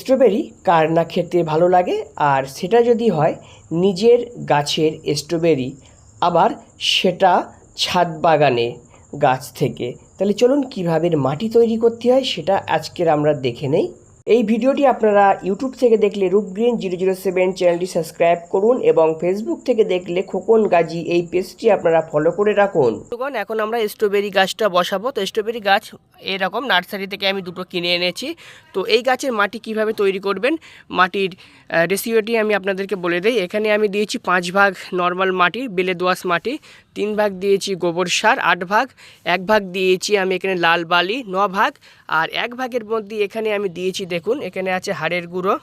Strawberry কার না খেতে ভালো লাগে, আর সেটা যদি হয় নিজের গাছের স্ট্রবেরি, আবার সেটা ছাদ বাগানে গাছ থেকে। তাহলে চলুন কীভাবে মাটি তৈরি করতে হয় সেটা আজকের আমরা দেখে নেই। এই ভিডিওটি আপনারা ইউটিউব থেকে দেখলে রূপগ্রিন জিরো জিরো সেভেন চ্যানেলটি সাবস্ক্রাইব করুন এবং ফেসবুক থেকে দেখলে খোকন গাজী এই পেজটি আপনারা ফলো করে রাখুন। এখন আমরা স্ট্রবেরি গাছটা বসাবো। তো স্ট্রবেরি গাছ এরকম নার্সারি থেকে আমি দুটো কিনে এনেছি। তো এই গাছের মাটি কীভাবে তৈরি করবেন? মাটির রেসিপিটি আমি আপনাদেরকে বলে দিই। এখানে আমি দিয়েছি পাঁচ ভাগ নর্মাল মাটি, বেলে দোআঁশ মাটি, তিন ভাগ দিয়েছি গোবর সার, আট ভাগ, এক ভাগ দিয়েছি আমি এখানে লাল বালি, ন ভাগ, আর এক ভাগের মধ্যে এখানে আমি দিয়েছি দেখুন, এখানে আছে হাড়ের গুঁড়ো।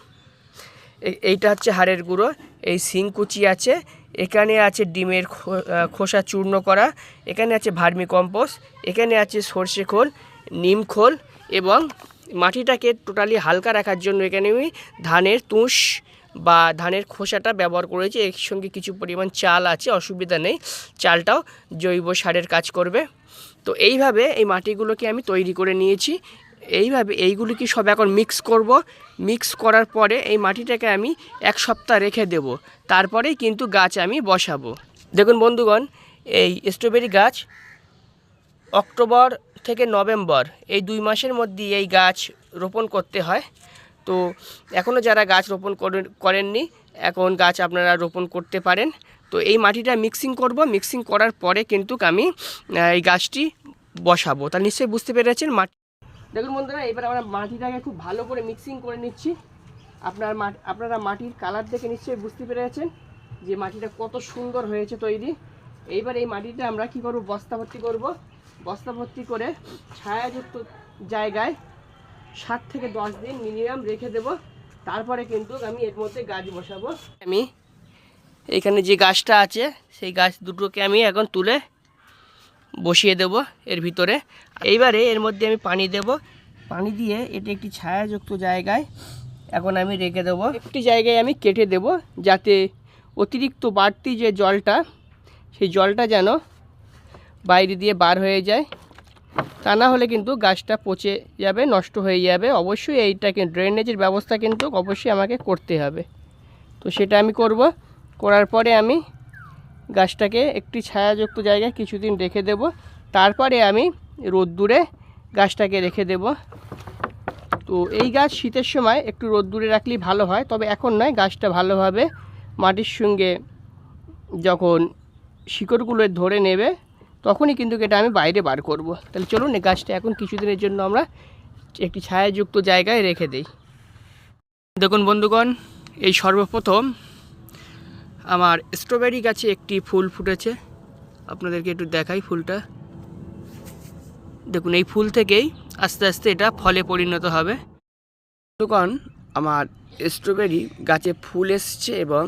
এইটা হচ্ছে হাড়ের গুঁড়ো, এই শিংকুচি আছে। এখানে আছে ডিমের খোসা চূর্ণ করা। এখানে আছে ভার্মি কম্পোস্ট এখানে আছে সর্ষে খোল, নিম খোল এবং মাটিটাকে টোটালি হালকা রাখার জন্য এখানে আমি ধানের তুষ বা ধানের খোসাটা ব্যবহার করেছি। এর সঙ্গে কিছু পরিমাণ চাল আছে, অসুবিধা নেই। চালটাও জৈব সারের কাজ করবে। তো এইভাবে এই মাটিগুলোকে আমি তৈরি করে নিয়েছি। এইভাবে এইগুলি কি সব এখন মিক্স করব? মিক্স করার পরে এই মাটিটাকে আমি এক সপ্তাহ রেখে দেব। তারপরেই কিন্তু গাছ আমি বসাবো। দেখুন বন্ধুগণ, এই স্ট্রবেরি গাছ অক্টোবর থেকে নভেম্বর, এই দুই মাসের মধ্যে এই গাছ রোপণ করতে হয়। তো এখনও যারা গাছ রোপণ করেন- করেননি, এখন গাছ আপনারা রোপণ করতে পারেন। তো এই মাটিটা মিক্সিং করব। মিক্সিং করার পরে কিন্তু আমি এই গাছটি বসাবো। তা নিশ্চয়ই বুঝতে পেরেছেন মাটি দেখুন বন্ধুরা, এবার আমরা মাটিটাকে খুব ভালো করে মিক্সিং করে নিচ্ছি। আপনার আপনারা মাটির কালার দেখে নিশ্চয়ই বুঝতে পেরেছেন যে মাটিটা কত সুন্দর হয়েছে তৈরি। এইবার এই মাটিটা আমরা কি করব? বস্তা ভর্তি করব। বস্তা ভর্তি করে ছায়াযুক্ত জায়গায় সাত থেকে দশ দিন মিনিমাম রেখে দেব। তারপরে কিন্তু আমি এর মধ্যে গাছ বসাবো। আমি এখানে যে গাছটা আছে, সেই গাছ দুটোকে আমি এখন তুলে বসিয়ে দেব এর ভিতরে। এইবারে এর মধ্যে আমি পানি দেব। পানি দিয়ে এটি একটি ছায়াযুক্ত জায়গায় এখন আমি রেখে দেব। একটি জায়গায় আমি কেটে দেব যাতে অতিরিক্ত বাড়তি যে জলটা, সেই জলটা যেন বাইরে দিয়ে বার হয়ে যায়। তা না হলে কিন্তু গাছটা পচে যাবে, নষ্ট হয়ে যাবে। অবশ্যই এইটাকে ড্রেনেজের ব্যবস্থা কিন্তু অবশ্যই আমাকে করতে হবে। তো সেটা আমি করব। করার পরে আমি গাছটাকে একটি ছায়াযুক্ত জায়গায় কিছুদিন রেখে দেব। তারপরে আমি রোদ্দুরে গাছটাকে রেখে দেব। তো এই গাছ শীতের সময় একটু রোদ্দুরে রাখলেই ভালো হয়, তবে এখন নয়, গাছটা ভালোভাবে মাটির সঙ্গে যখন শিকড়গুলো ধরে নেবে, তখনই কিন্তু এটা আমি বাইরে বার করব। তাহলে চলুন, এই গাছটা এখন কিছুদিনের জন্য আমরা একটি ছায়াযুক্ত জায়গায় রেখে দিই। দেখুন বন্ধুগণ, এই সর্বপ্রথম আমার স্ট্রবেরি গাছে একটি ফুল ফুটেছে। আপনাদেরকে একটু দেখাই ফুলটা। দেখুন, এই ফুল থেকেই আস্তে আস্তে এটা ফলে পরিণত হবে। তখন আমার স্ট্রবেরি গাছে ফুল এসছে এবং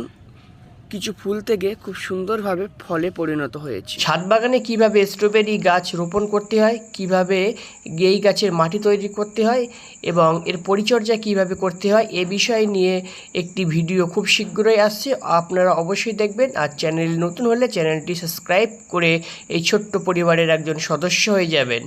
কিছু ফুল থেকে খুব সুন্দরভাবে ফলে পরিণত হয়েছে। ছাদ বাগানে কীভাবে স্ট্রবেরি গাছ রোপণ করতে হয়, কীভাবে এই গাছের মাটি তৈরি করতে হয় এবং এর পরিচর্যা কীভাবে করতে হয়, এ বিষয় নিয়ে একটি ভিডিও খুব শীঘ্রই আসছে। আপনারা অবশ্যই দেখবেন আর চ্যানেল নতুন হলে চ্যানেলটি সাবস্ক্রাইব করে এই ছোট্ট পরিবারের একজন সদস্য হয়ে যাবেন।